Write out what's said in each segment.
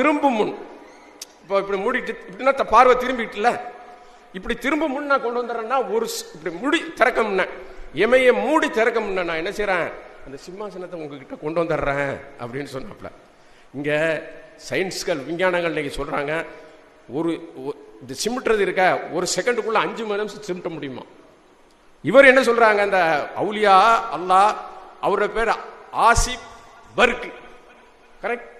திரும்பும் முன். இப்போ இப்படி மூடிட்டு இப்படின்னா த- பார்வை திரும்பிட்டுல. இப்படி திரும்ப முன் நான் கொண்டு வந்துடுறேன்னா ஒரு இப்படி மூடி திறக்க முன்ன எமைய மூடி திறக்க முன்ன நான் என்ன செய்கிறேன் அந்த சிம்மாசனத்தை உங்ககிட்ட கொண்டு வந்துடுறேன் அப்படின்னு சொன்னாப்ல. இங்க சயின்ஸ்கள் விஞ்ஞானங்கள் இன்றைக்கி சொல்றாங்க ஒரு இந்த சிமிட்டுறது இருக்க? ஒரு செகண்டுக்குள்ள அஞ்சு மணி நிமிஷம் சிமிட்ட முடியுமா? இவர் என்ன சொல்றாங்க? அந்த அவுலியா அல்லாஹ் அவரோட பேர் ஆசிப் பர்க். கரெக்ட்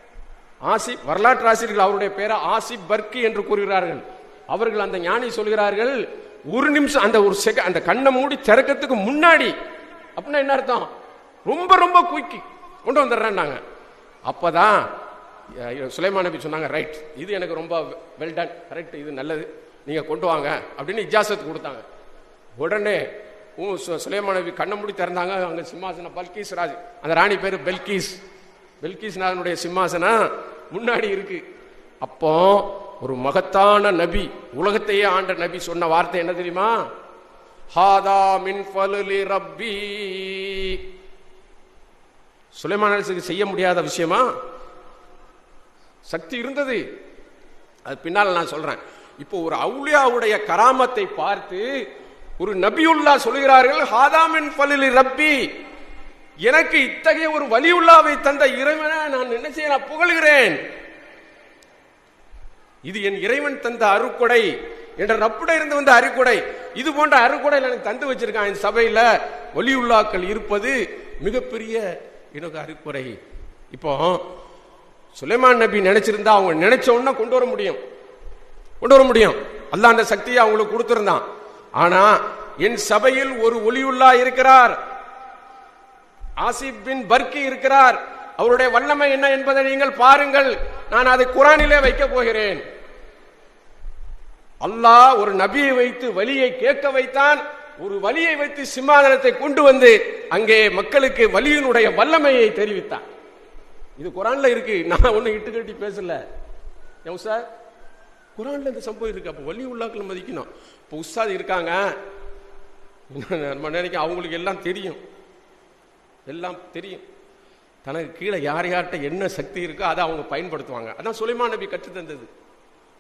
ஆசிப் வரலாற்று ஆசிரியர்கள் அவருடைய பேரை ஆசிப் பர்கி என்று கூறுகிறார்கள். அவர்கள் அந்த ஞானி சொல்கிறார்கள் ஒரு நிமிஷம் அந்த ஒரு செக அந்த கண்ணை மூடி திறக்கிறதுக்கு முன்னாடி அப்படின்னா என்ன அர்த்தம்? ரொம்ப ரொம்ப குயிக்கி கொண்டு வந்துடுறேன்னாங்க. அப்பதான் அஹ், சுலைமான் நபி சொன்னாங்க ரைட் இது எனக்கு ரொம்ப வெல் டன் கரெக்ட் இது நல்லது நீங்க கொண்டு வாங்க அப்படின்னு இஜாசத்து கொடுத்தாங்க. உடனே ஊ சு- சுலைமான் நபி கண்ணை மூடி திறந்தாங்க அங்க சிம்மாசன பல்கீஸ் ராஜ் அந்த ராணி பேரு பெல்கீஸ். பெல்கீஸ் சிம்மாசனா சிம்மாசனம் முன்னாடி இருக்கு. அப்போ ஒரு மகத்தான நபி உலகத்தையே ஆண்ட நபி சொன்ன வார்த்தை என்ன தெரியுமா? ஹாதா மின் ஃபலுலி ரப்பி. சுலைமான் அரசுக்கு செய்ய முடியாத விஷயமா? சக்தி இருந்தது. அது பின்னால் நான் சொல்றேன். இப்போ ஒரு அவுளியாவுடைய கராமத்தை பார்த்து ஒரு நபியுல்லா சொல்கிறார்கள் ஹாதாமின் பலிலி ரப்பி. எனக்கு இத்தகைய ஒரு வலியுள்ளாவை தந்த இறைவனை நான் என்ன செய்ய நான் புகழ்கிறேன். இது என் இறைவன் தந்த அருக்குடை என்ற ரப்புட இருந்து வந்த அருக்குடை இது போன்ற அருக்கொடை எனக்கு தந்து வச்சிருக்கான் இந்த சபையில. ஒலியுல்லாக்கள் இருப்பது மிகப்பெரிய எனக்கு அருக்குறை இப்போ சுலைமான் நபி நினைச்சிருந்தா அவங்க நினைச்ச உடனே கொண்டு வர முடியும். கொண்டு வர முடியும். அல்லாஹ் அந்த சக்தியை அவங்களுக்கு கொடுத்திருந்தான். ஆனா என் சபையில் ஒரு ஒலியுல்லா இருக்கிறார். ஆசிப் பின் பர்கி இருக்கிறார். அவருடைய வல்லமை என்ன என்பதை நீங்கள் பாருங்கள். நான் அதை குரானிலே வைக்க போகிறேன். அல்லாஹ் ஒரு நபியை வைத்து வலியை கேட்க வைத்தான். ஒரு வலியை வைத்து சிம்மாதனத்தை கொண்டு வந்து அங்கே மக்களுக்கு வலியினுடைய வல்லமையை தெரிவித்தான். இது குரான்ல இருக்கு. நான் ஒண்ணு இட்டு கட்டி பேசல. சார் குரான்ல இந்த சம்பவம் இருக்கு. அப்ப வலி உள்ளாக்கள் மதிக்கணும். இப்போ உஸ்தாது இருக்காங்க. நம்ம நினைக்க அவங்களுக்கு எல்லாம் தெரியும். எல்லாம் தெரியும். தனக்கு கீழே யார் யார்கிட்ட என்ன சக்தி இருக்கோ அதை அவங்க பயன்படுத்துவாங்க. அதான் சுலைமான் நபி கற்று தந்தது.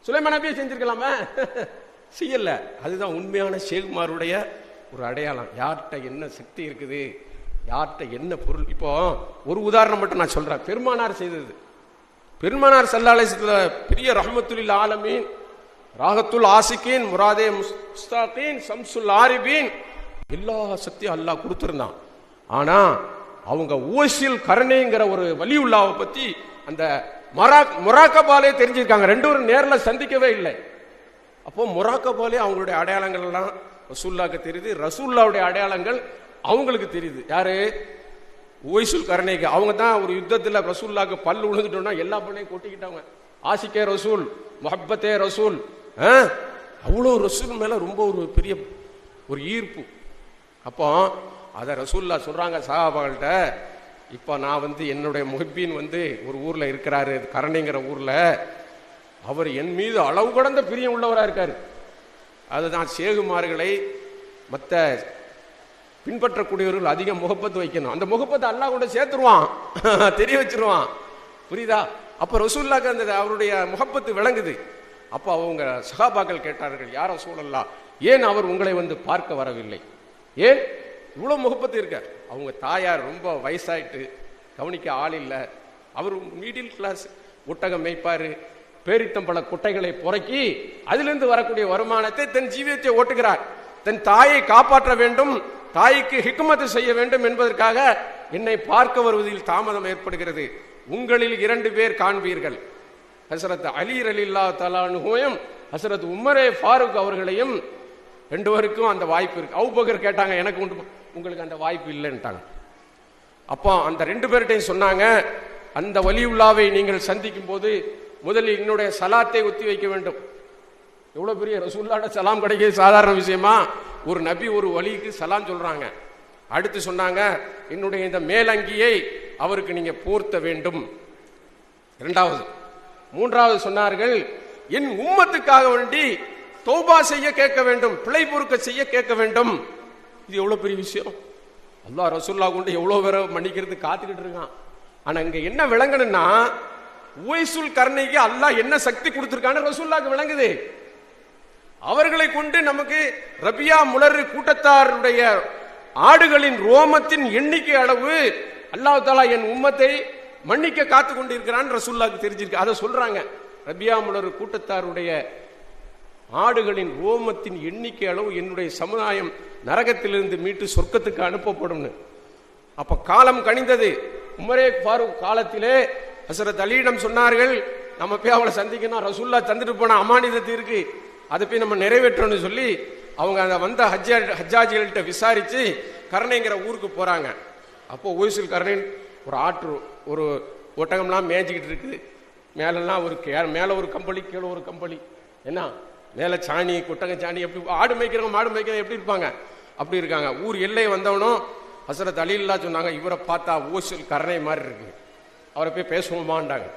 சுலைமான் நபியை செஞ்சிருக்கலாமே? செய்யல. அதுதான் உண்மையான ஷேகுமாருடைய ஒரு அடையாளம். யார்கிட்ட என்ன சக்தி இருக்குது? யார்கிட்ட என்ன பொருள்? இப்போ ஒரு உதாரணம் மட்டும் நான் சொல்றேன். பெருமானார் செய்தது. பெருமானார் செல்லாலயத்தில் பெரிய ரஹமத்துல் ஆலமீன் ராகத்துல் ஆசிக்கின் முராதே முஸ்தாகீன் சம்சுல் ஆரிபீன் எல்லா சக்தியும் அல்லாஹ் கொடுத்துருந்தான். ஆனால் அவங்க ஓசில் கருணைங்கிற ஒரு வலியுல்லாவை பத்தி அந்த மராக் மொராக்கபாலே தெரிஞ்சிருக்காங்க. ரெண்டு பேரும் நேரில் சந்திக்கவே இல்லை. அப்போ மொராக்கபாலே அவங்களுடைய அடையாளங்கள் எல்லாம் ரசூல்லாக்கு தெரியுது. ரசூல்லாவுடைய அடையாளங்கள் அவங்களுக்கு தெரியுது. யாரு? ஓய்சுல் கருணைக்கு. அவங்க தான் ஒரு யுத்தத்தில் ரசூல்லாக்கு பல்லு விழுந்துட்டோம்னா எல்லா பள்ளையும் கொட்டிக்கிட்டாங்க ஆசிக்கே ரசூல் மொஹப்பத்தே ரசூல் அவ்வளோ ரசூல் மேலே ரொம்ப ஒரு பெரிய ஒரு ஈர்ப்பு. அப்போ அதை ரசூல்லா சொல்கிறாங்க சஹாபாகள்கிட்ட இப்போ நான் வந்து என்னுடைய முஹிப்பீன் வந்து ஒரு ஊரில் இருக்கிறாரு கரணிங்கிற ஊரில். அவர் என் மீது அளவு கடந்த பிரியம் உள்ளவராக இருக்கார். அதுதான் சேகுமார்களை மற்ற பின்பற்றக்கூடியவர்கள் அதிக முகப்பத்து வைக்கணும். அந்த முகப்பத்தை அல்லாஹ் கூட சேர்த்துருவான். தெரிய வச்சிருவான். புரியுதா? அப்போ ரசூல்லாக்கு அந்த அவருடைய முகப்பத்து விளங்குது. அப்போ அவங்க சகாபாக்கள் கேட்டார்கள் யார சூழல்லா ஏன் அவர் உங்களை வந்து பார்க்க வரவில்லை? ஏன்? இவ்வளோ முகப்பத்து இருக்கார் அவங்க தாயார் ரொம்ப வயசாயிட்டு கவனிக்க ஆள் இல்லை. அவர் மிடில் கிளாஸ் ஒட்டகம் மேய்ப்பாரு. பேரித்தம்பழ குட்டைகளை புறக்கி அதிலிருந்து வரக்கூடிய வருமானத்தை தன் ஜீவியத்தை ஓட்டுகிறார். தன் தாயை காப்பாற்ற வேண்டும் தாய்க்கு ஹிக்குமத்து செய்ய வேண்டும் என்பதற்காக என்னை பார்க்க வருவதில் தாமதம் ஏற்படுகிறது. உங்களில் இரண்டு பேர் காண்பீர்கள். ஹசரத் அலி அலில்லா தலானுகோயும் ஹசரத் உமரே ஃபாரூக் அவர்களையும் ரெண்டு பேருக்கும் அந்த வாய்ப்பு இருக்கு. அவுபகர் கேட்டாங்க எனக்கு உண்டு உங்களுக்கு அந்த வாய்ப்பு இல்லைன்ட்டாங்க. அப்போ அந்த ரெண்டு பேர்கிட்டையும் சொன்னாங்க அந்த வலியுள்ளாவை நீங்கள் சந்திக்கும் போது முதலில் என்னுடைய சலாத்தை ஒத்தி வைக்க வேண்டும். எவ்வளோ பெரிய ரசூல்லாட சலாம் கிடைக்கிறது சாதாரண விஷயமா? ஒரு நபி ஒரு வலிக்கு சலாம் சொல்கிறாங்க அடுத்து சொன்னாங்க என்னுடைய இந்த மேலங்கியை அவருக்கு நீங்கள் போர்த்த வேண்டும். இரண்டாவது. மூன்றாவது சொன்னார்கள் என் உம்மத்துக்காக வேண்டி தௌபா செய்ய கேட்க வேண்டும் பிழை பொறுக்க செய்ய கேட்க வேண்டும். இது எவ்வளவு பெரிய விஷயம்? அல்லா ரசூல்லா கொண்டு எவ்வளவு பேரை மன்னிக்கிறது காத்துக்கிட்டு இருக்கான். ஆனா இங்க என்ன விளங்கணும்னா உவைசுல் கர்ணைக்கு அல்லாஹ் என்ன சக்தி கொடுத்திருக்கான்னு ரசூல்லாக்கு விளங்குது. அவர்களை கொண்டு நமக்கு ரபியா முலர் கூட்டத்தாருடைய ஆடுகளின் ரோமத்தின் எண்ணிக்கை அளவு அல்லாஹ் தாலா என் உம்மத்தை மன்னிக்க காத்து கொண்டிருக்கிறான் ரசூல்லாக்கு தெரிஞ்சிருக்கு. அதை சொல்றாங்க. ரபியா முலர் கூட்டத்தாருடைய ஆடுகளின் ரோமத்தின் எண்ணிக்கை அளவு என்னுடைய சமுதாயம் நரகத்திலிருந்து மீட்டு சொர்க்கத்துக்கு அனுப்பப்படும்னு. அப்ப காலம் கணிந்தது உமரே ஃபாரூக் காலத்திலே ஹசரத் அலியிடம் சொன்னார்கள் நம்ம போய் அவளை சந்திக்கணும் ரசூல்லா தந்துட்டு போன அமானிதத்து இருக்கு. அதை போய் நம்ம நிறைவேற்றணும்னு சொல்லி அவங்க அந்த வந்த ஹஜ்ஜா ஹஜ்ஜாஜிகள்கிட்ட விசாரித்து கருணைங்கிற ஊருக்கு போகிறாங்க அப்போ ஓய்சில் கருணைன் ஒரு ஆற்று ஒரு ஒட்டகம்லாம் மேய்ஞ்சிக்கிட்டு இருக்குது. மேலெல்லாம் ஒரு கே- மேலே ஒரு கம்பளி கீழே ஒரு கம்பளி. என்ன? மேலே சாணி குட்டங்க சாணி எப்படி ஆடு மேய்க்கிறவங்க மாடு மேய்க்கிறவங்க எப்படி இருப்பாங்க? அப்படி இருக்காங்க. ஊர் எல்லையை வந்தவனும் ஹசரத் அலில்லா சொன்னாங்க இவரை பார்த்தா ஊசல் கரணை மாதிரி இருக்கு. அவரை போய் பேசுவோமாண்டாங்க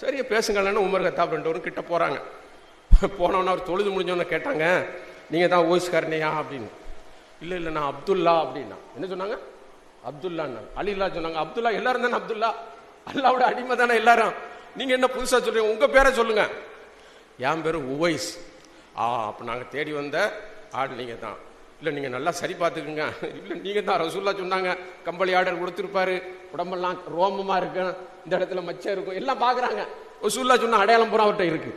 சரியா பேசுங்களேன்னு உமர் கத்தாப் ரெண்டு கிட்ட போகிறாங்க போனவொன்னே அவர் தொழுது முடிஞ்சோன்னு கேட்டாங்க நீங்கள் தான் ஓய்ஸ் கருணையா? அப்படின்னு. இல்லை இல்லை நான் அப்துல்லா அப்படின்னா. என்ன சொன்னாங்க? அப்துல்லான்னு. அலில்லா சொன்னாங்க அப்துல்லா எல்லாரும் தானே அப்துல்லா? அல்லாவோட அடிமை தானே எல்லாரும்? நீங்கள் என்ன புதுசாக சொல்றீங்க? உங்கள் பேரை சொல்லுங்க. என் பேர் உவைஸ். ஆ அப்போ நாங்கள் தேடி வந்த ஆடு நீங்கள் தான் இல்லை நீங்கள் நல்லா சரி பார்த்துக்குங்க. இல்லை நீங்கள் தான் ரசூல்லா சொன்னாங்க கம்பளி ஆர்டர் கொடுத்துருப்பாரு. உடம்பெல்லாம் ரோமமாக இருக்கும் இந்த இடத்துல மச்சம் இருக்கும். எல்லாம் பார்க்குறாங்க. ரசூல்லா சொன்ன அடையாளம் பூரா அவர்கிட்ட இருக்கு.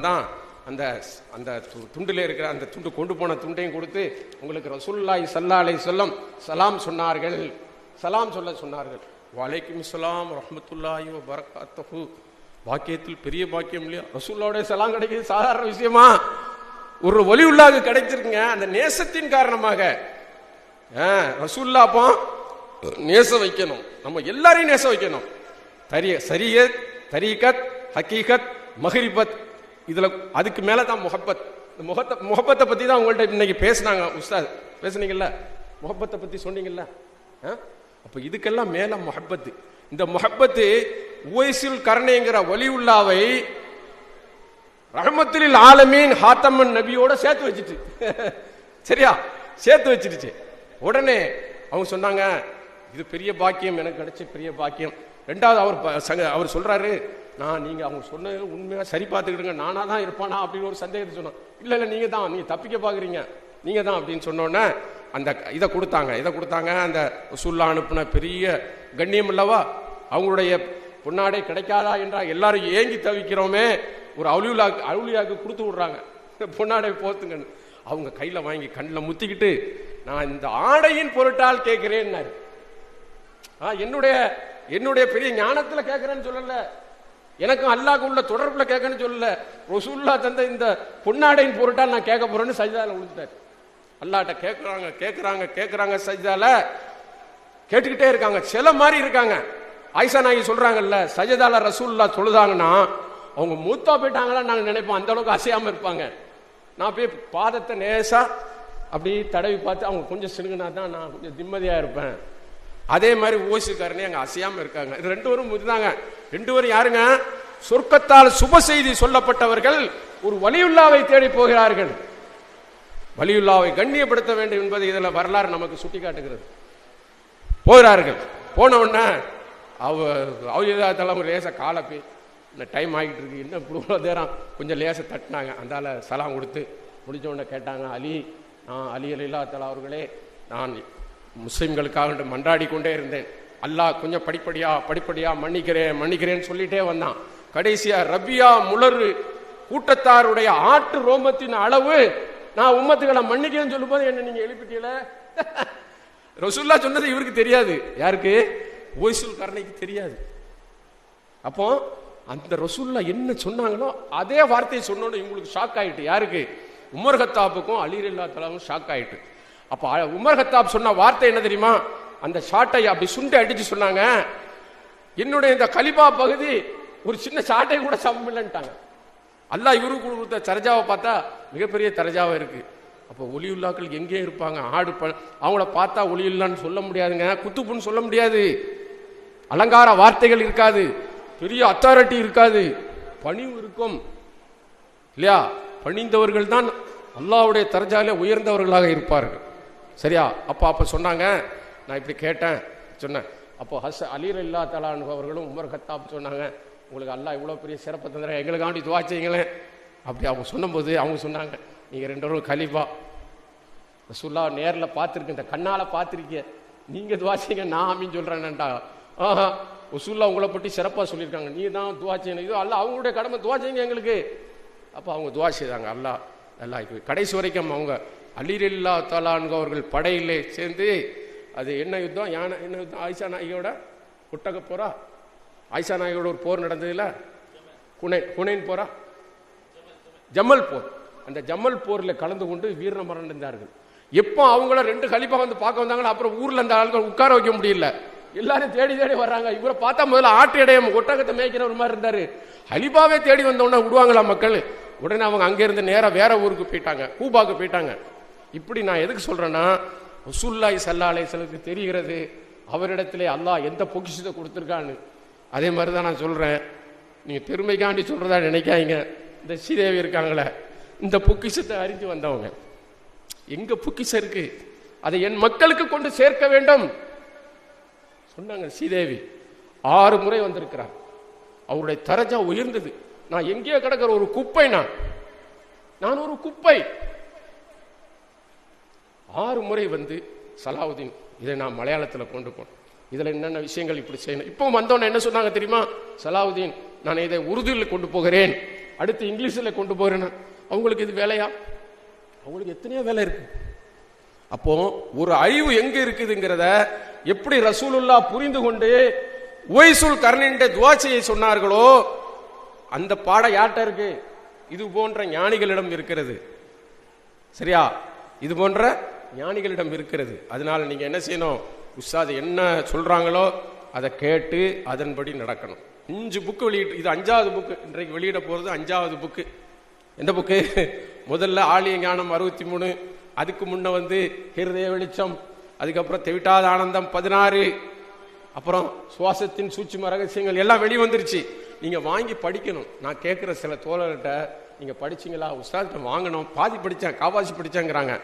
தான் அந்த அந்த து- இருக்கிற அந்த துண்டு கொண்டு போன துண்டையும் கொடுத்து உங்களுக்கு ரசூல்லாய் ஸல்லல்லாஹு சொல்லம் சலாம் சொன்னார்கள். சலாம் சொல்ல சொன்னார்கள். வலைக்கும் சலாம் ரஹமத்துல்லாயோ பரகாத்தஹூ பாக்கியத்தில் பெரிய பாக்கியம் இல்லையா? ரசூல்லாவுடைய சலாம் கிடைக்கிறது சாதாரண விஷயமா? ஒரு ஒலி உள்ளாக கிடைச்சிருக்குங்க. அந்த நேசத்தின் காரணமாக. ஆ, ரசூல்லா அப்போ நேசம் வைக்கணும். நம்ம எல்லாரையும் நேசம் வைக்கணும். தரிய சரியத் தரீகத் ஹக்கீகத் மஹரிபத். இதில் அதுக்கு மேலே தான் முஹப்பத். இந்த முகத்தை முகப்பத்தை பற்றி தான் உங்கள்கிட்ட இன்னைக்கு பேசுனாங்க உஸ்தாத். பேசுனீங்கல்ல? முகப்பத்தை பற்றி சொன்னீங்கல்ல? ஆ? அப்போ இதுக்கெல்லாம் மேலே முகப்பத்து இந்த முகப்பத்து உவைசில் கருணைங்கிற வலியுல்லாவை ரஹமத்தில் ஆலமீன் ஹாத்தம்மன் நபியோட சேர்த்து வச்சுட்டு. சரியா? சேர்த்து வச்சிருச்சு உடனே அவங்க சொன்னாங்க இது பெரிய பாக்கியம் எனக்கு கிடைச்ச பெரிய பாக்கியம். ரெண்டாவது அவர் ப- சங்க- அவர் சொல்றாரு நான் நீங்க அவங்க சொன்னது உண்மையா சரி பார்த்துக்கிடுங்க. நானா தான் இருப்பானா? அப்படின்னு ஒரு சந்தேகத்தை சொன்னோம் இல்லை இல்லை நீங்க தான். நீங்க தப்பிக்க பாக்குறீங்க நீங்க தான். அப்படின்னு சொன்னோன்னே அந்த இதை கொடுத்தாங்க. இதை கொடுத்தாங்க. அந்த சுல்லா அனுப்புன பெரிய கண்ணியம் இல்லவா அவங்களுடைய பொன்னாடை கிடைக்காதா என்றால் எல்லாரும் ஏங்கி தவிக்கிறோமே ஒரு அவுலியுலா அவுலியாவுக்கு கொடுத்து விடுறாங்க. பொன்னாடை போத்துங்கன்னு. அவங்க கையில் வாங்கி கண்ணில் முத்திக்கிட்டு நான் இந்த ஆடையின் பொருட்டால் கேட்கிறேன்னாரு. ஆ, என்னுடைய என்னுடைய பெரிய ஞானத்தில் கேட்கிறேன்னு சொல்லல. எனக்கும் அல்லாக்கு உள்ள தொடர்புல கேட்கன்னு சொல்லல. ரசூல்லா தந்த இந்த பொன்னாடையின் பொருட்டால் நான் கேட்க போறேன்னு சஜிதால விழுந்துட்டாரு அல்லாட்ட கேட்குறாங்க கேட்குறாங்க கேட்குறாங்க சஜிதால. கேட்டுக்கிட்டே இருக்காங்க. சில மாதிரி இருக்காங்க. ஆயிஷா நாயகி சொல்றாங்கல்ல சஜதால ரசூல்லா தொழுதாங்கன்னா அவங்க மூத்தா போயிட்டாங்களா நாங்க நினைப்போம். அந்த அளவுக்கு அசையாம இருப்பாங்க. நான் போய் பாதத்தை நேசா அப்படி தடவி பார்த்து அவங்க கொஞ்சம் சினுங்கினா தான் நான் கொஞ்சம் நிம்மதியா இருப்பேன். அதே மாதிரி ஓசிக்காரனே அங்க அசையாம இருக்காங்க. இது ரெண்டு பேரும் இருந்தாங்க ரெண்டு பேரும் யாருங்க? சொர்க்கத்தால் சுப செய்தி சொல்லப்பட்டவர்கள் ஒரு வலியுல்லாவை தேடி போகிறார்கள். வலியுல்லாவை கண்ணியப்படுத்த வேண்டும் என்பது இதுல வரலாறு நமக்கு சுட்டி காட்டுகிறது போகிறார்கள். போன உடனே அவ அவுஜதா ஒரு லேசாக காலப்பி இல்லை டைம் ஆகிட்டு இருக்கு. இன்னும் இவ்வளோ நேரம் கொஞ்சம் லேசாக தட்டினாங்க. அந்தால சலாம் கொடுத்து முடிஞ்சவொன்னே கேட்டாங்க அலி நான் அலி அலிலா தலா அவர்களே நான் முஸ்லீம்களுக்காக மன்றாடி கொண்டே இருந்தேன். அல்லாஹ் கொஞ்சம் படிப்படியா படிப்படியாக மன்னிக்கிறேன் மன்னிக்கிறேன்னு சொல்லிட்டே வந்தான். கடைசியாக ரபியா முளரு கூட்டத்தாருடைய ஆட்டு ரோமத்தின் அளவு நான் உம்மத்துக்களை மன்னிக்கிறேன்னு சொல்லும்போது என்ன நீங்கள் எழுப்பிட்டீங்களே? ரசுல்லா சொன்னது இவருக்கு தெரியாது. யாருக்கு? ஓய்சுல் கருணைக்கு தெரியாது. அப்போ அந்த ரசூல்லா என்ன சொன்னாங்களோ அதே வார்த்தையை சொன்னோன்னு இவங்களுக்கு ஷாக் ஆயிட்டு. யாருக்கு? உமர் ஹத்தாப்புக்கும் அலீர் இல்லா தலாவும் ஷாக் ஆயிட்டு. அப்ப உமர் ஹத்தாப் சொன்ன வார்த்தை என்ன தெரியுமா? அந்த ஷாட்டை அப்படி சுண்டி அடிச்சு சொன்னாங்க. என்னுடைய இந்த கலிபா பகுதி ஒரு சின்ன ஷாட்டை கூட சமம் இல்லைன்ட்டாங்க. அல்லா இவருக்கு கொடுத்த தரஜாவை பார்த்தா மிகப்பெரிய தரஜாவை இருக்கு. அப்போ ஒலியுல்லாக்கள் எங்கேயும் இருப்பாங்க? ஆடு ப அவங்கள பார்த்தா ஒலியுல்லான்னு சொல்ல முடியாதுங்க. குத்துப்புன்னு சொல்ல முடியாது. அலங்கார வார்த்தைகள் இருக்காது. பெரிய அத்தாரிட்டி இருக்காது. பணிவு இருக்கும். இல்லையா? பணிந்தவர்கள் தான் அல்லாவுடைய தரஜாலே உயர்ந்தவர்களாக இருப்பார்கள். சரியா? அப்போ அப்போ சொன்னாங்க. நான் இப்படி கேட்டேன். சொன்னேன். அப்போ ஹஸ் அலீர் இல்லா தலான் அவர்களும் உமர் கத்தாப் சொன்னாங்க. உங்களுக்கு அல்லாஹ் இவ்வளோ பெரிய சிறப்பு தந்திர எங்களுக்காண்டி துவா செய்யுங்களேன். அப்படி அவங்க சொன்னபோது அவங்க சொன்னாங்க. நீங்கள் ரெண்டு பேரும் கலிஃபா. ரசூல்லா நேரில் பார்த்துருக்கு இந்த கண்ணால் பார்த்துருக்கீங்க. நீங்கள் துவா செய்யுங்க நான் அப்படின்னு சொல்கிறேன்டா ஆஹா உசூல்லா உங்களை பற்றி சிறப்பாக சொல்லியிருக்காங்க. நீ தான் துவா செய்யணும். இது அல்ல அவங்களுடைய கடமை துவா செய்யுங்க எங்களுக்கு. அப்போ அவங்க துவா செய்தாங்க. அல்லா நல்லா கடைசி வரைக்கும் அவங்க அலிரில்லா தலான்கு அவர்கள் படையிலே சேர்ந்து அது என்ன யுத்தம்? யானை என்ன யுத்தம்? ஆயிஷா நாயகியோட ஒட்டக போரா? ஆயிஷா நாயகியோட ஒரு போர் நடந்ததுல? குனைன் குனைன் போரா? ஜம்மல் போர். அந்த ஜம்மல் போரில் கலந்து கொண்டு வீர மரணந்தார்கள் எப்போ அவங்கள ரெண்டு கலிப்பா வந்து பார்க்க வந்தாங்களோ அப்புறம் ஊரில் அந்த ஆளுங்க உட்கார வைக்க முடியல. எல்லாரும் தேடி தேடி வர்றாங்க. இவரை பார்த்தா முதல்ல ஆட்டு இடையம் ஒட்டகத்தை மேய்க்கிறவர் மாதிரி இருந்தாரு. ஹலிபாவே தேடி வந்தோடனே விடுவாங்களா மக்கள்? உடனே அவங்க அங்கேருந்து நேராக வேற ஊருக்கு போயிட்டாங்க. கூபாவுக்கு போயிட்டாங்க. இப்படி நான் எதுக்கு சொல்றேன்னா ரசூல்லாய் சல்லா அலைஹிஸ்ஸலாமுக்கு தெரிகிறது அவரிடத்திலே அல்லாஹ் எந்த பொக்கிஷத்தை கொடுத்துருக்கான்னு. அதே மாதிரி தான் நான் சொல்கிறேன் நீங்கள் பெருமைக்காண்டி சொல்கிறதா நினைக்காதீங்க. இந்த ஸ்ரீதேவி இருக்காங்களே இந்த பொக்கிஷத்தை அறிஞ்சு வந்தவங்க. எங்கே பொக்கிஷம் இருக்குது அதை என் மக்களுக்கு கொண்டு சேர்க்க வேண்டும். சொன்னாங்க ஸ்ரீதேவி ஆறு முறை வந்திருக்கிறார். அவருடைய தரஜா உயர்ந்தது. நான் எங்கேயோ கிடக்கிற ஒரு குப்பை நான். நான் ஒரு குப்பை. ஆறு முறை வந்து சலாவுதீன் இதை நான் மலையாளத்தில் கொண்டு போனேன். இதில் என்னென்ன விஷயங்கள் இப்படி செய்யணும்? இப்போ வந்தோன்னே என்ன சொன்னாங்க தெரியுமா? சலாவுதீன் நான் இதை உருதுவில் கொண்டு போகிறேன். அடுத்து இங்கிலீஷில் கொண்டு போகிறேன் அவங்களுக்கு இது வேலையா? அவங்களுக்கு எத்தனையோ வேலை இருக்கு. அப்போ ஒரு அழிவு எங்கே இருக்குதுங்கிறத எப்படி ரசூலுல்லா புரிந்து கொண்டு ஒய்சுல் கர்ணின்ற துவாச்சையை சொன்னார்களோ அந்த பாடம் யார்கிட்ட இருக்கு? இது போன்ற ஞானிகளிடம் இருக்கிறது. சரியா? இது போன்ற ஞானிகளிடம் இருக்கிறது. அதனால நீங்க என்ன செய்யணும்? உஸ்தாது என்ன சொல்றாங்களோ அதை கேட்டு அதன்படி நடக்கணும். அஞ்சு புக்கு வெளியிட்டு இது அஞ்சாவது புக்கு இன்றைக்கு வெளியிட போகிறது அஞ்சாவது புக்கு எந்த புக்கு முதல்ல ஆலிய ஞானம் அறுபத்தி மூணு. அதுக்கு முன்ன வந்து ஹிருதய வெளிச்சம் அதுக்கப்புறம் தெவிட்டாத ஆனந்தம் பதினாறு. அப்புறம் சுவாசத்தின் சூட்சும ரகசியங்கள் எல்லாம் வெளி வந்துருச்சு. நீங்கள் வாங்கி படிக்கணும். நான் கேட்குற சில தோழர்கிட்ட நீங்கள் படிச்சீங்களா? உஸ்தாத்கிட்ட வாங்கணும். பாதி படித்தேன் காவாசி படிச்சேங்கிறாங்க.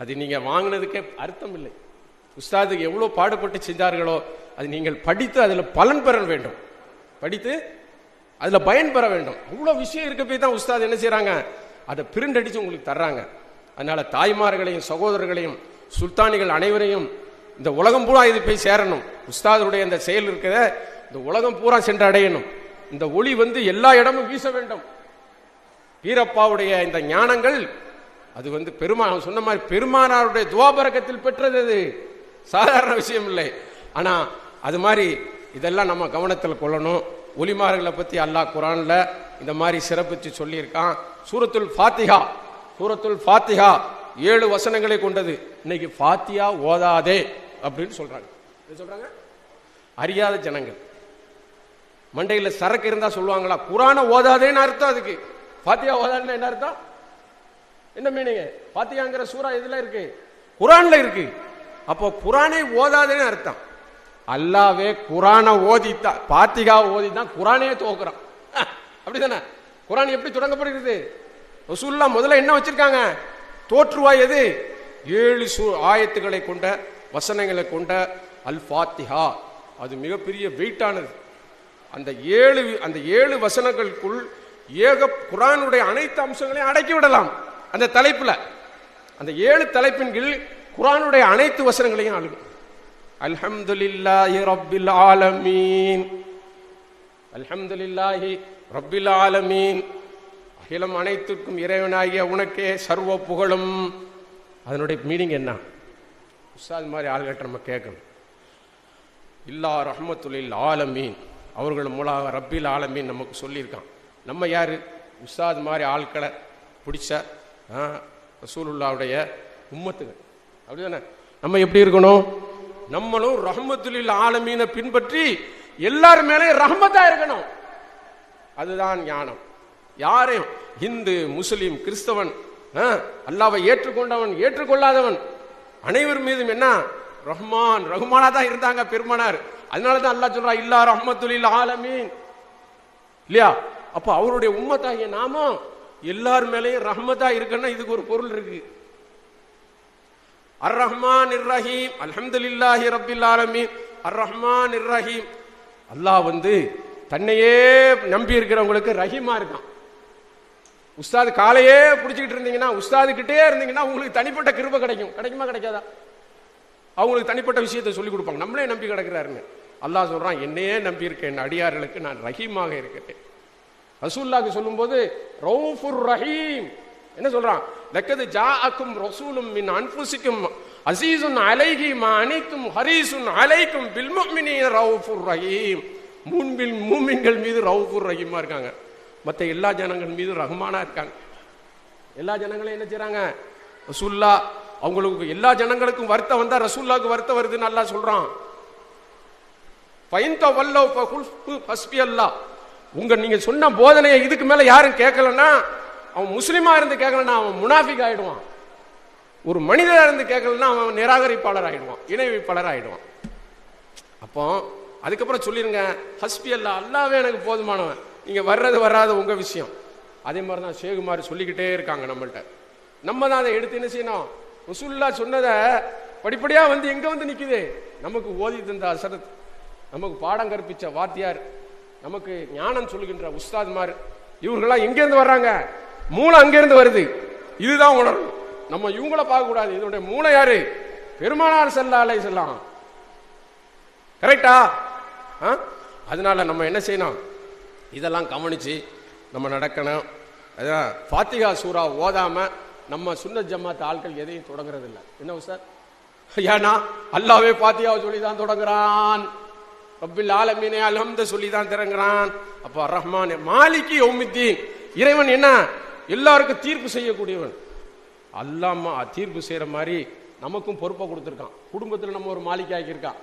அது நீங்கள் வாங்கினதுக்கே அர்த்தம் இல்லை. உஸ்தாதுக்கு எவ்வளோ பாடுபட்டு செஞ்சார்களோ அது நீங்கள் படித்து அதில் பலன் பெற வேண்டும். படித்து அதில் பயன் பெற வேண்டும். அவ்வளோ விஷயம் இருக்க போய் தான் உஸ்தாத் என்ன செய்கிறாங்க அதை பிரிண்ட் அடித்து உங்களுக்கு தர்றாங்க. அதனால் தாய்மார்களையும் சகோதரர்களையும் சுல்தானிகள் அனைவரையும் இந்த உலகம் பூரா இது போய் சேரணும். உஸ்தாதருடைய அந்த செயல் இருக்கிற இந்த உலகம் பூரா சென்று அடையணும். இந்த ஒளி வந்து எல்லா இடமும் வீச வேண்டும். வீரப்பாவுடைய இந்த ஞானங்கள் அது வந்து பெருமா சொன்ன மாதிரி பெருமானாருடைய துவாபரகத்தில் பெற்றது அது. சாதாரண விஷயம் இல்லை. ஆனால் அது மாதிரி இதெல்லாம் நம்ம கவனத்தில் கொள்ளணும். ஒலிமார்களை பற்றி அல்லாஹ் குரான்ல இந்த மாதிரி சிறப்பித்து சொல்லியிருக்கான். சூரத்துல் ஃபாத்திஹா சூரத்துல் ஃபாத்திஹா. ஏழு வசனங்களை கொண்டது. இன்னைக்கு ஃபாத்தியா ஓதாதே அப்படின்னு சொல்றாங்க. என்ன சொல்றாங்க? அறியாத ஜனங்கள். மண்டையில் சரக்கு இருந்தா சொல்லுவாங்களா? குரான ஓதாதேன்னு அர்த்தம் அதுக்கு. ஃபாத்தியா ஓதாதுன்னு என்ன அர்த்தம்? என்ன மீனிங்க பாத்தியாங்கிற சூறா இதுல இருக்கு? குரான்ல இருக்கு. அப்போ குரானை ஓதாதேன்னு அர்த்தம். அல்லாவே குரானை ஓதித்தான் பாத்திகா ஓதித்தான் குரானே துவக்குறான். அப்படிதானே? குரான் எப்படி தொடங்கப்படுகிறது? ரசூல்லா முதல்ல என்ன வச்சிருக்காங்க? தோற்றுவாய் எது? ஏழு சு ஆயத்துக்களை கொண்ட வசனங்களை கொண்ட அல் ஃபாத்திஹா அது மிகப்பெரிய வெயிட்டானது அந்த ஏழு அந்த ஏழு வசனங்களுக்குள் ஏக குரானுடைய அனைத்து அம்சங்களையும் அடக்கி விடலாம். அந்த தலைப்பில். அந்த ஏழு தலைப்பின் கீழ் குரானுடைய அனைத்து வசனங்களையும் அழுகும் அல்ஹம்துலில்லாஹி ரப்பில் ஆலமீன். அல்ஹம்துலில்லாஹி ரப்பில் ஆலமீன். அகிலம் அனைத்துக்கும் இறைவனாகிய உனக்கே சர்வ புகழும். அதனுடைய மீனிங் என்ன? உஸ்தாது மாதிரி ஆள்கிட்ட நம்ம கேட்கணும். இல்லா ரஹமத்துலில் ஆலமீன். அவர்கள் மூலம் ரப்பில் ஆலமீன் நமக்கு சொல்லியிருக்கான். நம்ம யாரு? உஸ்தாது மாதிரி ஆட்களை பிடிச்ச ஆ, ரசூலுல்லாவுடைய உம்மத்துகள். அப்படிதானே? நம்ம எப்படி இருக்கணும்? நம்மளும் ரஹமத்துலில் ஆலமீனை பின்பற்றி எல்லார் மேலேயும் ரஹ்மத்தா இருக்கணும். அதுதான் ஞானம். யாரையும் இந்து முஸ்லீம் கிறிஸ்தவன் ஆ, அல்லாவை ஏற்றுக்கொண்டவன் ஏற்றுக்கொள்ளாதவன் அனைவர் மீதும் என்ன? ரஹ்மான் ரஹ்மானா தான் இருந்தாங்க பெருமானார். அதனால தான் அல்லாஹ் சொல்றா இல்லா ரஹ்மத்துலில் ஆலமீன். இல்லையா? அப்ப அவருடைய உம்மத்தாகிய நாமம் எல்லார் மேலேயும் ரஹ்மத்தா இருக்குன்னா இதுக்கு ஒரு பொருள் இருக்கு. அர் ரஹ்மான் இர் ரஹீம் அல்ஹம்துலில்லாஹி ரபில் ஆலமீன். அர் ரஹ்மான் இர் ரஹீம் அல்லாஹ் வந்து தன்னையே நம்பி இருக்கிறவங்களுக்கு ரஹீமா இருக்கான். உஸ்தாது காலையே பிடிச்சிக்கிட்டு இருந்தீங்கன்னா உஸ்தாது கிட்டே இருந்தீங்கன்னா உங்களுக்கு தனிப்பட்ட கிருப கிடைக்கும். கிடைக்குமா கிடைக்காதா? அவங்களுக்கு தனிப்பட்ட விஷயத்தை சொல்லிக் கொடுப்பாங்க. நம்மளே நம்பி கிடக்கிறாருன்னு அல்லாஹ் சொல்றான் என்னையே நம்பி இருக்கேன் என் அடியார்களுக்கு நான் ரஹீமாக இருக்கிறேன் ரசூல்லாக்கு சொல்லும்போது ரவுஃபுர் ரஹீம். என்ன சொல்கிறான் லக்கது ஜாஅக்கும் ரசூலும் மின் அன்புசிக்கும் அசீசுன் அலைகி மா அனைத்தும் ஹரீசுன் அலைக்கும் பில் ரவுஃபுர் ரஹீம். மூன்பில் மூமின்கள் மீது ரவுஃபுர் ரஹீமாக இருக்காங்க. மற்ற எல்லா ஜனங்கள் மீதும் ரஹ்மானா இருக்காங்க. எல்லா ஜனங்களும் என்ன செய்கிறாங்க ரசூல்லா அவங்களுக்கு எல்லா ஜனங்களுக்கும் வருத்தம் வந்தா ரசூல்லாவுக்கு வருத்தம் வருதுன்னு நல்லா சொல்றான். பயந்த வல்லோ பஸ்பி அல்லா உங்க நீங்க சொன்ன போதனையை இதுக்கு மேல யாரும் கேட்கலன்னா அவன் முஸ்லீமாக இருந்து கேட்கலன்னா அவன் முனாஃபிக் ஆயிடுவான். ஒரு மனிதராக இருந்து கேட்கலன்னா அவன் நிராகரிப்பாளர் ஆயிடுவான் இணை வைப்பாளர் ஆயிடுவான். அப்போ அதுக்கப்புறம் சொல்லிருங்க ஹஸ்பி அல்லா அல்லாவே எனக்கு போதுமானவன். நீங்கள் வர்றது வராத உங்க விஷயம். அதே மாதிரி தான் சேகுமார் சொல்லிக்கிட்டே இருக்காங்க நம்மள்கிட்ட நம்ம தான் அதை எடுத்து என்ன செய்யணும்? ரசூல்லா சொன்னதை படிப்படியா வந்து எங்க வந்து நிற்குது நமக்கு ஓதி தந்த அசரத் நமக்கு பாடம் கற்பிச்ச வாத்தியார் நமக்கு ஞானம் சொல்லுகின்ற உஸ்தாத்மார் இவர்கள்லாம் எங்கேருந்து வர்றாங்க? மூளை அங்கேருந்து வருது. இதுதான் உணர்வு. நம்ம இவங்கள பார்க்கக்கூடாது. இதனுடைய மூளை யாரு? பெருமானார் செல்லாலே செல்லாம் கரெக்டா ஆ? அதனால நம்ம என்ன செய்யணும்? இதெல்லாம் கவனிச்சு நம்ம நடக்கணும். அதான் ஃபாத்திகா சூரா ஓதாமல் நம்ம சுன்ன ஜமாத் ஆட்கள் எதையும் தொடங்குறது இல்லை என்ன சார் ஏன்னா அல்லாவே பாத்தியாவை சொல்லி தான் தொடங்குறான். ரப்பில் ஆலமீனே அல்ஹம்த சொல்லி தான் திறங்குறான். அப்போ ரஹ்மான் மாலிகி ஒமித்தீன் இறைவன் என்ன? எல்லாருக்கும் தீர்ப்பு செய்யக்கூடியவன். அல்லாம தீர்ப்பு செய்கிற மாதிரி நமக்கும் பொறுப்பை கொடுத்துருக்கான். குடும்பத்தில் நம்ம ஒரு மாளிகை ஆக்கியிருக்கான்.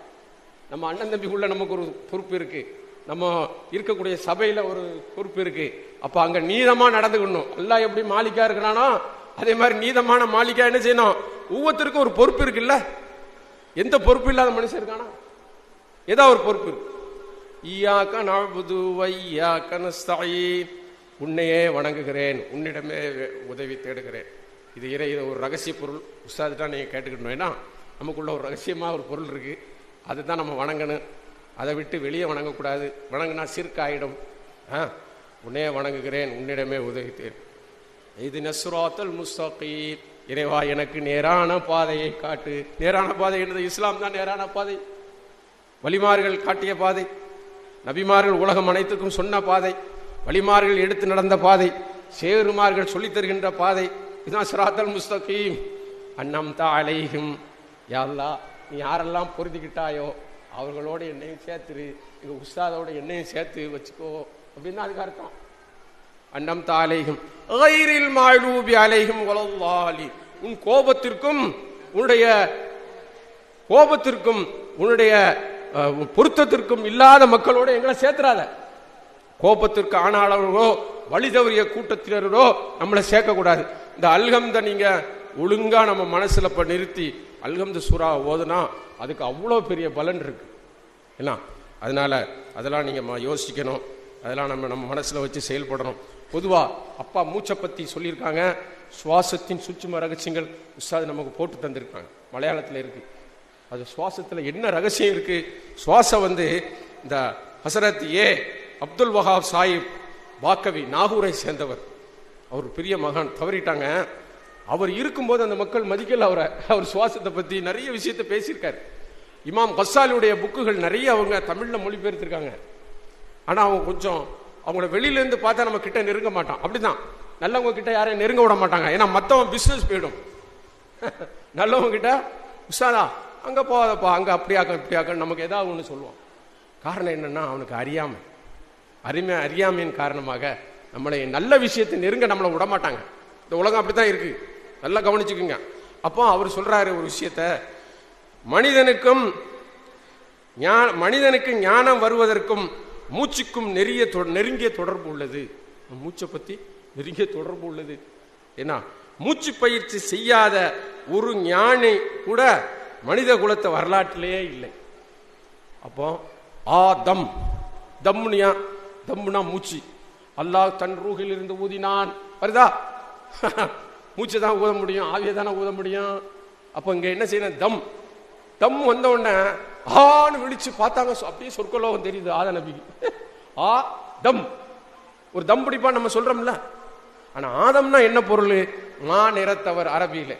நம்ம அண்ணன் தம்பிக்குள்ளே நமக்கு ஒரு பொறுப்பு இருக்குது நம்ம இருக்கக்கூடிய சபையில ஒரு பொறுப்பு இருக்கு. அப்ப அங்க நீதமா நடந்துக்கணும். எல்லாம் எப்படி மாளிகா இருக்கிறானோ அதே மாதிரி நீதமான மாளிகா என்ன செய்யணும்? ஒவ்வொருத்தருக்கும் ஒரு பொறுப்பு இருக்குல்ல? எந்த பொறுப்பு இல்லாத மனுஷன் இருக்கானா? ஏதோ ஒரு பொறுப்பு இருக்கு. ஈயாக்க நஅபுது வையாக்க உன்னையே வணங்குகிறேன். உன்னிடமே உதவி தேடுகிறேன். இது இறை இது ஒரு ரகசிய பொருள். உஸ்தாதுட்டா நீங்க கேட்டுக்கணும் ஏன்னா நமக்குள்ள ஒரு ரகசியமா ஒரு பொருள் இருக்கு. அதுதான் நம்ம வணங்கணும். அதை விட்டு வெளியே வணங்கக்கூடாது. வணங்கினா சிற்காயிடும் ஆ உன்னே வணங்குகிறேன் உன்னிடமே உதவித்தேன். இது நஸ்ராத்தல் முஸ்தகீம். இறைவா எனக்கு நேரான பாதையை காட்டு. நேரான பாதை என்பது இஸ்லாம் தான் நேரான பாதை. வலிமார்கள் காட்டிய பாதை. நபிமார்கள் உலகம் அனைத்துக்கும் சொன்ன பாதை. வலிமார்கள் எடுத்து நடந்த பாதை. சேருமார்கள் சொல்லித் தருகின்ற பாதை. இதுதான் சிராத்தல் முஸ்தகீம். அன்னம் தா அலைஹிம் யாழ்லா நீ யாரெல்லாம் பொருந்திக்கிட்டாயோ அவர்களோட என்னையும் சேர்த்துரு எங்க உஸ்தாதோட என்னையும் சேர்த்து வச்சுக்கோ அப்படின்னு அதுக்கு அர்த்தம். அன்னம் தாலேகும் ஏரில் மாழூபி அலைகும் வலல்லாலி உன் கோபத்திற்கும் உன்னுடைய கோபத்திற்கும் உன்னுடைய பொருத்தத்திற்கும் இல்லாத மக்களோட எங்களை சேர்த்துறாத. கோபத்திற்கு ஆனாளர்களோ வழி தவறிய கூட்டத்தினரோ நம்மளை சேர்க்கக்கூடாது. இந்த அல்கம்த நீங்கள் ஒழுங்காக நம்ம மனசில் இப்போ நிறுத்தி அல்கம்த சூறா ஓதுனா அதுக்கு அவ்வளோ பெரிய பலன் இருக்கு. என்ன அதனால் அதெல்லாம் நீங்கள் யோசிக்கணும். அதெல்லாம் நம்ம நம்ம மனசில் வச்சு செயல்படணும். பொதுவாக அப்பா மூச்சை பற்றி சொல்லியிருக்காங்க. சுவாசத்தின் சூட்சும ரகசியங்கள் உஸ்தாது நமக்கு போட்டு தந்திருக்காங்க. மலையாளத்தில் இருக்கு. அது சுவாசத்தில் என்ன ரகசியம் இருக்கு? சுவாசம் வந்து இந்த ஹசரத் ஏ அப்துல் வஹாப் சாஹிப் பாக்கவி நாகூரை சேர்ந்தவர். அவர் பெரிய மகான். தவறிட்டாங்க. அவர் இருக்கும்போது அந்த மக்கள் மதிக்கல அவரை. அவர் சுவாசத்தை பற்றி நிறைய விஷயத்த பேசியிருக்காரு. இமாம் கசாலியுடைய புக்குகள் நிறைய அவங்க தமிழில் மொழிபெயர்த்திருக்காங்க. ஆனால் அவங்க கொஞ்சம் அவங்கள வெளியிலேருந்து பார்த்தா நம்ம கிட்ட நெருங்க மாட்டான். அப்படிதான். நல்லவங்க கிட்ட யாரையும் நெருங்க விட மாட்டாங்க. ஏன்னா மற்றவன் பிஸ்னஸ் போயிடும். நல்லவங்க கிட்ட உஷாதா அங்கே போகாதப்பா. அங்கே அப்படியாக்க இப்படியாக்க நமக்கு ஏதாவது ஒன்று சொல்லுவான். காரணம் என்னன்னா அவனுக்கு அறியாமை. அறிமை அறியாமையின் காரணமாக நம்மளை நல்ல விஷயத்தை நெருங்க நம்மளை விட மாட்டாங்க. இந்த உலகம் அப்படி தான் இருக்குது நல்லா கவனிச்சுக்குங்க. அப்போ அவர் சொல்றாரு ஒரு விஷயத்த. மனிதனுக்கும் மனிதனுக்கு ஞானம் வருவதற்கும் மூச்சுக்கும் நெறிய நெருங்கிய தொடர்பு உள்ளது. மூச்சை பத்தி நெருங்கிய தொடர்பு உள்ளது. ஏன்னா மூச்சு பயிற்சி செய்யாத ஒரு ஞானி கூட மனித குலத்தை வரலாற்றிலேயே இல்லை. அப்போ ஆ தம். தம்னுயா தம்னா மூச்சு. அல்லாஹ் தன் ரூகில் இருந்து ஊதினான். வருதா? மூச்சு தான் ஊத முடியும் ஆவியை தானே ஊத முடியும். அப்போ இங்கே என்ன செய்யணும்? தம். தம் வந்த உடனே ஆன்னு விழிச்சு பார்த்தாங்க. சொ- அப்படியே சொற்கலோகம் தெரியுது ஆத நபிக்கு ஆ தம். ஒரு தம் பிடிப்பா நம்ம சொல்றோம்ல. ஆனா ஆதம்னா என்ன பொருள்? மா நிறத்தவர் அரபியில.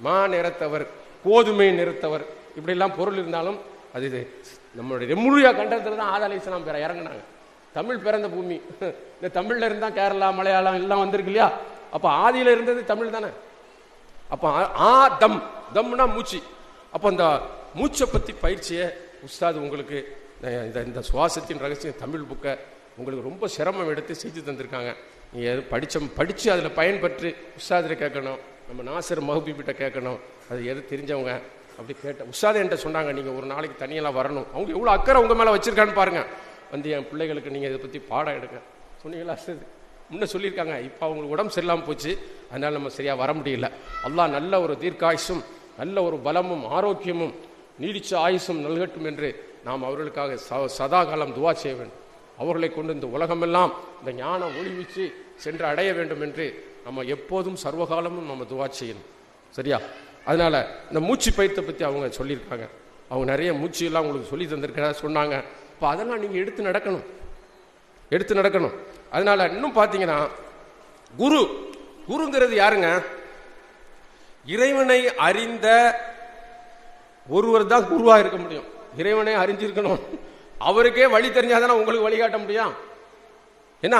மா நிறத்தவர் கோதுமை நிறத்தவர். இப்படிலாம் பொருள் இருந்தாலும் அது இது நம்மளுடைய முழுயா கண்டத்தில் தான் ஆதா அலைஹிஸ்ஸலாம் பேர இறங்குனாங்க. தமிழ் பிறந்த பூமி. இந்த தமிழ்ல இருந்தா கேரளா மலையாளம் எல்லாம் வந்திருக்கு இல்லையா? அப்ப ஆதியில இருந்தது தமிழ் தானே? அப்ப ஆ- ஆ தம். தம்னா மூச்சு. அப்ப அந்த மூச்சை பத்தி பயிற்சியை உஸ்தாது உங்களுக்கு இந்த இந்த சுவாசத்தின் ரகசியம் தமிழ் புக்கை உங்களுக்கு ரொம்ப சிரமம் எடுத்து செஞ்சு தந்திருக்காங்க. நீங்கள் எது படிச்ச படித்து அதில் பயன்பெற்று உஸ்தாதில் கேட்கணும் நம்ம நாசர் மஹபூபிட்ட கேட்கணும் அது எது தெரிஞ்சவங்க அப்படி கேட்ட உஸ்தாது என்கிட்ட சொன்னாங்க நீங்கள் ஒரு நாளைக்கு தனியெல்லாம் வரணும். அவங்க எவ்வளோ அக்கறை உங்கள் மேலே வச்சுருக்கான்னு பாருங்கள் வந்து என் பிள்ளைகளுக்கு நீங்கள் இதை பற்றி பாடம் எடுங்க. சொன்னீங்களா சரி முன்ன சொல்லியிருக்காங்க இப்போ அவங்களுக்கு உடம்பு சரியில்லாமல் போச்சு அதனால் நம்ம சரியாக வர முடியல. அல்லாஹ் நல்ல ஒரு தீர்க்காயுசும் நல்ல ஒரு பலமும் ஆரோக்கியமும் நீடிச்ச ஆயுசும் நல்கட்டும் என்று நாம் அவர்களுக்காக ச- சதா காலம் துவா செய்ய வேண்டும். அவர்களை கொண்டு இந்த உலகமெல்லாம் இந்த ஞானம் ஒளிவிச்சு சென்று அடைய வேண்டும் என்று நம்ம எப்போதும் சர்வகாலமும் நம்ம துவா செய்யணும். சரியா? அதனால் இந்த மூச்சு பயிற்சை பற்றி அவங்க சொல்லியிருக்காங்க. அவங்க நிறைய மூச்சு எல்லாம் உங்களுக்கு சொல்லி தந்திருக்கிறதா சொன்னாங்க. இப்போ அதெல்லாம் நீங்கள் எடுத்து நடக்கணும். எடுத்து நடக்கணும். அதனால இன்னும் பார்த்தீங்கன்னா குரு. குருங்கிறது யாருங்க? இறைவனை அறிந்த ஒருவர் தான் குருவாக இருக்க முடியும். இறைவனை அறிஞ்சிருக்கணும். அவருக்கே வழி தெரிஞ்சாதானே உங்களுக்கு வழிகாட்ட முடியும். என்ன?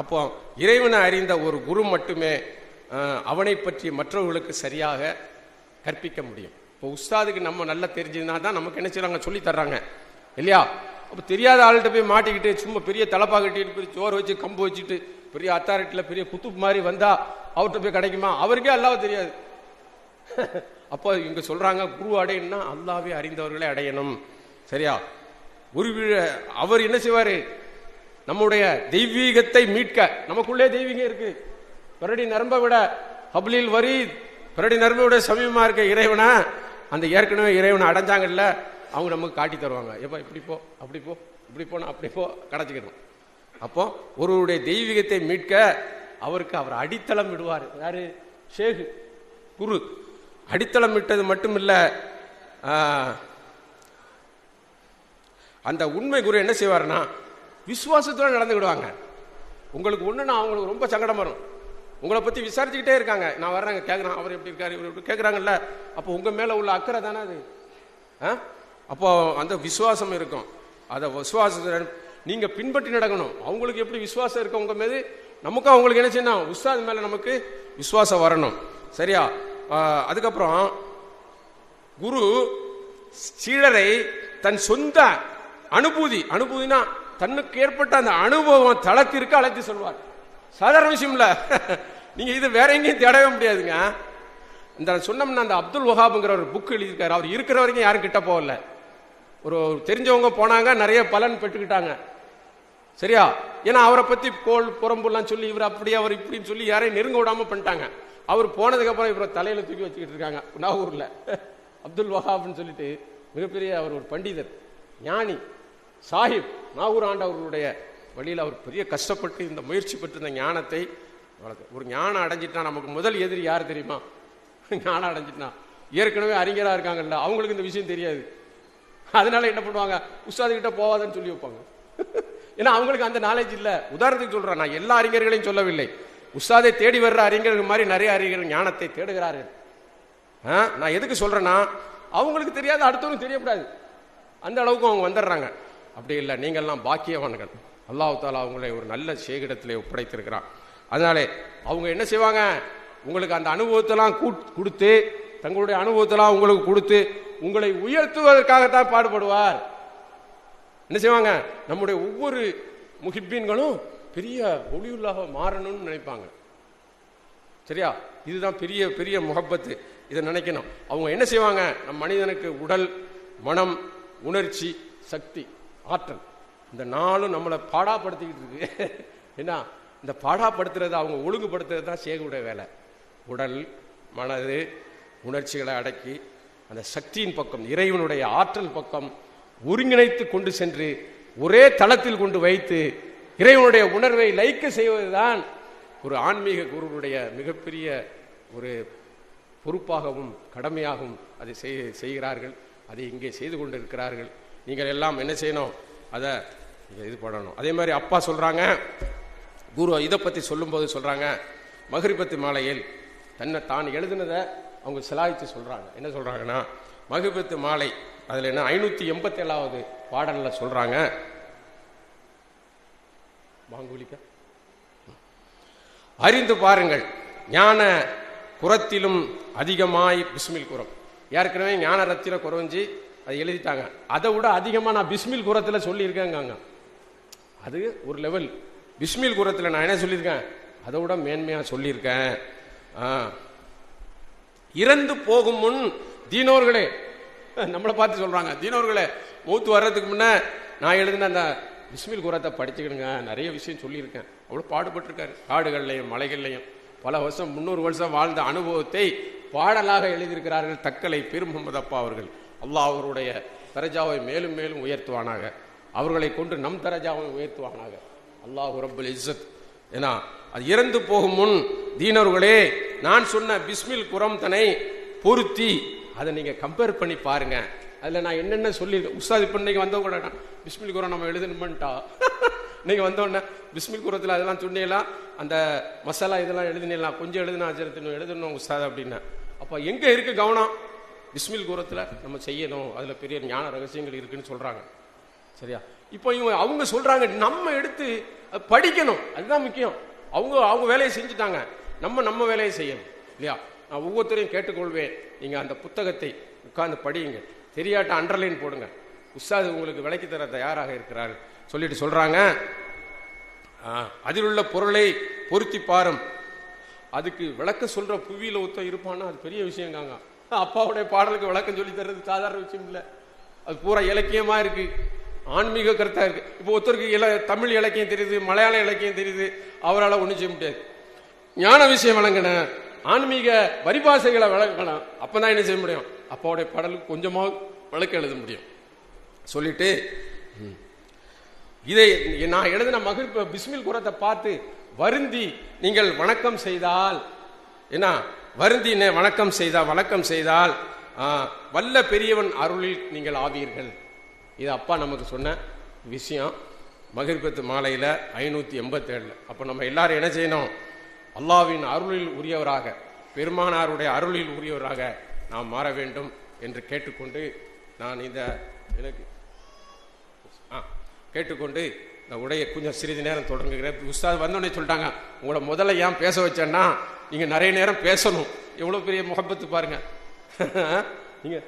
அப்போ இறைவனை அறிந்த ஒரு குரு மட்டுமே அவனை பற்றி மற்றவர்களுக்கு சரியாக கற்பிக்க முடியும். இப்போ உஸ்தாதுக்கு நம்ம நல்லா தெரிஞ்சதுனா தான் நமக்கு என்ன செய்கிறாங்க சொல்லி தர்றாங்க. இல்லையா? அப்போ தெரியாத ஆள்கிட்ட போய் மாட்டிக்கிட்டு சும்மா பெரிய தலப்பா கட்டிட்டு போய் சோறு வச்சு கம்பு வச்சுட்டு பெரிய அத்தாரிட்டியில் பெரிய குத்துப்பு மாதிரி வந்தா அவர்கிட்ட போய் கிடைக்குமா? அவருக்கே அல்லாஹ் தெரியாது. அப்போ இங்கே சொல்றாங்க குரு அடையணும்னா அல்லாவே அறிந்தவர்களை அடையணும். சரியா? குருவிழ அவர் என்ன செய்வாரு? நம்முடைய தெய்வீகத்தை மீட்க. நமக்குள்ளே தெய்வீகம் இருக்கு. பிறடி நரம்ப விட ஹப்லில் வரி பிறடி நரம்ப விட சமீபமாக இருக்க இறைவனா? அந்த ஏற்கனவே இறைவனை அடைஞ்சாங்கல்ல. அவங்க நமக்கு காட்டி தருவாங்க. எப்போ இப்படி போ அப்படி போ இப்படி போனால் அப்படி போ கிடச்சிக்கணும் அப்போ ஒருவருடைய தெய்வீகத்தை மீட்க அவருக்கு அவர் அடித்தளம் விடுவார். யார்? ஷேகு குரு. அடித்தளம் விட்டது மட்டும் இல்லை அந்த உண்மை குரு என்ன செய்வாருன்னா விசுவாசத்தோட நடந்துக்கிடுவாங்க உங்களுக்கு ஒன்றுனா அவங்களுக்கு ரொம்ப சங்கடம் வரும். உங்களை பற்றி விசாரிச்சுக்கிட்டே இருக்காங்க. நான் வர்றேங்க கேட்குறேன் அவர் எப்படி இருக்காரு? இவர் எப்படி கேட்குறாங்கல்ல அப்போ உங்கள் மேலே உள்ள அக்கறை தானே அது? ஆ? அப்போ அந்த விசுவாசம் இருக்கும். அதை விசுவாசத்தை நீங்க பின்பற்றி நடக்கணும். அவங்களுக்கு எப்படி விசுவாசம் இருக்கு உங்க மீது? நமக்கும் அவங்களுக்கு என்ன செய்யணும்? உஸ்தாது மேல நமக்கு விசுவாசம் வரணும். சரியா? அதுக்கப்புறம் குரு சீடரை தன் சொந்த அனுபூதி அனுபூதினா தன்னுக்கு ஏற்பட்ட அந்த அனுபவம் தளத்திற்கு அழைத்து சொல்வார். சாதாரண விஷயம் இல்ல நீங்க இது வேற எங்கேயும் தேடவே முடியாதுங்க. இந்த சொன்னோம்னா அந்த அப்துல் வஹாப்ங்கிற ஒரு புக் எழுதியிருக்காரு. அவர் இருக்கிற வரைக்கும் யாரும் கிட்ட போகல. ஒரு தெரிஞ்சவங்க போனாங்க நிறைய பலன் பெற்றுக்கிட்டாங்க. சரியா? ஏன்னா அவரை பத்தி கோல் புறம்புலாம் சொல்லி இவர் அப்படி அவர் இப்படின்னு சொல்லி யாரையும் நெருங்க விடாம பண்ணிட்டாங்க. அவர் போனதுக்கு அப்புறம் இவரை தலையில தூக்கி வச்சுக்கிட்டு இருக்காங்க. நாகூர்ல அப்துல் வஹாப்னு சொல்லிட்டு மிகப்பெரிய அவர் ஒரு பண்டிதர் ஞானி சாஹிப் நாகூர் ஆண்டவர்களுடைய வழியில் அவர் பெரிய கஷ்டப்பட்டு இந்த முயற்சி பெற்று இந்த ஞானத்தை வளர்த்து ஒரு ஞானம் அடைஞ்சிட்டா நமக்கு முதல் எதிரி யார் தெரியுமா? ஞானம் அடைஞ்சிட்டா ஏற்கனவே அறிஞராக இருக்காங்கல்ல அவங்களுக்கு இந்த விஷயம் தெரியாது. அதனால என்ன பண்ணுவாங்க? உஸ்தாது கிட்ட போவாதன்னு சொல்லி வைப்பாங்க. ஏன்னா அவங்களுக்கு அந்த நாலேஜ் இல்லை. உதாரணத்துக்கு சொல்றேன் நான் எல்லா அறிஞர்களையும் சொல்லவில்லை. உஸ்தாதை தேடி வர்ற அறிஞர்கள் மாதிரி நிறைய அறிஞர்கள் ஞானத்தை தேடுகிறார்கள். நான் எதுக்கு சொல்றேன்னா அவங்களுக்கு தெரியாத அடுத்தவங்க தெரியக்கூடாது. அந்த அளவுக்கு அவங்க வந்துடுறாங்க. அப்படி இல்லை நீங்கள்லாம் பாக்கியவான்கள். அல்லாஹ் தாலா அவங்களை ஒரு நல்ல சேகிடத்தில் ஒப்படைத்திருக்கிறான். அதனாலே அவங்க என்ன செய்வாங்க? உங்களுக்கு அந்த அனுபவத்தெல்லாம் கூட்- கொடுத்து தங்களுடைய அனுபவத்தெல்லாம் உங்களுக்கு கொடுத்து உங்களை உயர்த்துவதற்காகத்தான் பாடுபடுவார். என்ன செய்வாங்க? நம்முடைய ஒவ்வொரு முகிப்பீன்களும் பெரிய ஒளியுள்ளாக மாறணும்னு நினைப்பாங்க. சரியா? இதுதான் பெரிய பெரிய முகப்பத்து. இதை நினைக்கணும். அவங்க என்ன செய்வாங்க? நம் மனிதனுக்கு உடல் மனம் உணர்ச்சி சக்தி ஆற்றல் இந்த நாளும் நம்மளை பாடாப்படுத்திக்கிட்டு இருக்கு. என்ன? இந்த பாடாப்படுத்துறது அவங்க ஒழுங்குபடுத்துறது தான் சேகுடைய வேலை. உடல் மனது உணர்ச்சிகளை அடக்கி அந்த சக்தியின் பக்கம் இறைவனுடைய ஆற்றல் பக்கம் ஒருங்கிணைத்து கொண்டு சென்று ஒரே தளத்தில் கொண்டு வைத்து இறைவனுடைய உணர்வை லைக்க செய்வதுதான் ஒரு ஆன்மீக குருவுடைய மிகப்பெரிய ஒரு பொறுப்பாகவும் கடமையாகவும் அதை செய் செய்கிறார்கள். அதை இங்கே செய்து கொண்டிருக்கிறார்கள். நீங்கள் எல்லாம் என்ன செய்யணும்? அதை இது பண்ணணும். அதே மாதிரி அப்பா சொல்கிறாங்க குரு இதை பற்றி சொல்லும்போது சொல்கிறாங்க மகிழ்பத்து மாலையில் தன்னை தான் எழுதுனதை அவங்க சிலாய்த்து சொல்கிறாங்க என்ன சொல்கிறாங்கன்னா மகிபத்து மாலை அதில் என்ன ஐநூற்றி எண்பத்தேழாவது பாடலில் சொல்கிறாங்க சொல்றாங்க அறிந்து பாருங்கள் ஞான குரத்திலும் அதிகமாய் பிஸ்மில் குரம். ஏற்கனவே ஞான ரத்தின குறைஞ்சி அதை எழுதிட்டாங்க. அதை விட அதிகமாக நான் பிஸ்மில் குரத்தில் சொல்லியிருக்கேங்க அது ஒரு லெவல் பிஸ்மில் குரத்தில் நான் என்ன சொல்லியிருக்கேன்? அதை விட மேன்மையாக சொல்லியிருக்கேன். இறந்து போகும் முன் தீனோர்களே நம்மளை பார்த்து சொல்றாங்க தீனோர்களே மூத்து வர்றதுக்கு முன்ன நான் எழுதின அந்த பிஸ்மில் குரத்தை படிச்சுக்கிடுங்க. நிறைய விஷயம் சொல்லியிருக்கேன். அவ்வளோ பாடுபட்டிருக்காரு. காடுகள்லையும் மலைகள்லையும். பல வருஷம் முந்நூறு வருஷம் வாழ்ந்த அனுபவத்தை பாடலாக எழுதியிருக்கிறார்கள் தக்கலை பெரு முகமது அப்பா அவர்கள். அல்லாஹ் அவருடைய தரஜாவை மேலும் மேலும் உயர்த்துவானாக. அவர்களை கொண்டு நம் தரஜாவை உயர்த்துவானாக. அல்லாஹ் ரபுல் இஸ்ஸத். ஏன்னா அது இறந்து போகும் முன் தீனர்களே நான் சொன்ன பிஸ்மில் குரம் தனை பொருத்தி. அதை நீங்கள் கம்பேர் பண்ணி பாருங்க. அதில் நான் என்னென்ன சொல்லி உஸ்தாத் இப்போ இன்னைக்கு வந்தவங்க கூட பிஸ்மில் குரம் நம்ம எழுதணுமன்ட்டா? நீங்கள் வந்தோடனே பிஸ்மில் குரத்தில் அதெல்லாம் சொன்னீங்களா அந்த மசாலா இதெல்லாம் எழுதினீங்களா கொஞ்சம் எழுதுனா ஆச்சரியத்தினும் எழுதணும் உஸ்தாத் அப்படின்னா. அப்போ எங்கே இருக்குது கவனம்? பிஸ்மில் குரத்தில் நம்ம செய்யணும். அதில் பெரிய ஞான ரகசியங்கள் இருக்குன்னு சொல்கிறாங்க சரியா? இப்போ இவங்க அவங்க சொல்கிறாங்க நம்ம எடுத்து படிக்கணும். அதுதான் முக்கியம். அவங்க அவங்க வேலையை செஞ்சுட்டாங்க. நம்ம நம்ம வேலையை செய்யணும் இல்லையா? நான் ஒவ்வொருத்தரையும் கேட்டுக்கொள்வேன். நீங்கள் அந்த புத்தகத்தை உட்கார்ந்து படியுங்க. தெரியாட்ட அண்டர்லைன் போடுங்க. உஸ்தாது உங்களுக்கு விளக்கி தர தயாராக இருக்கிறார். சொல்லிட்டு சொல்கிறாங்க அதில் உள்ள பொருளை பொருத்தி பாரும். அதுக்கு விளக்க சொல்கிற புவியில் ஒருத்தன் இருப்பான்னா அது பெரிய விஷயங்காங்க அப்பாவுடைய பாடலுக்கு விளக்கம் சொல்லி தர்றது சாதாரண விஷயம் இல்லை. அது பூரா இலக்கியமாக இருக்குது ஆன்மீக கருத்தாக இருக்குது இப்போ ஒருத்தருக்கு இல தமிழ் இலக்கியம் தெரியுது மலையாள இலக்கியம் தெரியுது. அவரால் ஒன்றும் செய்ய முடியாது. ஞான விஷயம் விளங்கணும் ஆன்மீக வரிபாசைகளை விளங்கணும் அப்பதான் என்ன செய்ய முடியும்? அப்பாவுடைய பாடலுக்கு கொஞ்சமாக விளக்க எழுத முடியும். சொல்லிட்டு ம், இதை நான் எழுதின மகிழ் பிஸ்மில் குரத்தை பார்த்து வருந்தி நீங்கள் வணக்கம் செய்தால் என்ன? வருந்தி வணக்கம் செய்தால் வணக்கம் செய்தால் வல்ல பெரியவன் அருளில் நீங்கள் ஆவீர்கள். இது அப்பா நமக்கு சொன்ன விஷயம். மகிழ்பத்து மாலையில் ஐநூற்றி எண்பத்தேழில். அப்போ நம்ம எல்லாரும் என்ன செய்யணும்? அல்லாவின் அருளில் உரியவராக பெருமானாருடைய அருளில் உரியவராக நாம் மாற வேண்டும் என்று கேட்டுக்கொண்டு நான் இந்த எனக்கு ஆ கேட்டுக்கொண்டு இந்த உடைய கொஞ்சம் சிறிது நேரம் தொடங்குகிறேன். உஸ்தாத் வந்தோடனே சொல்லிட்டாங்க உங்களை முதல்ல ஏன் பேச வச்சேன்னா நீங்கள் நிறைய நேரம் பேசணும். எவ்வளோ பெரிய முகப்பத்து பாருங்கள் நீங்கள்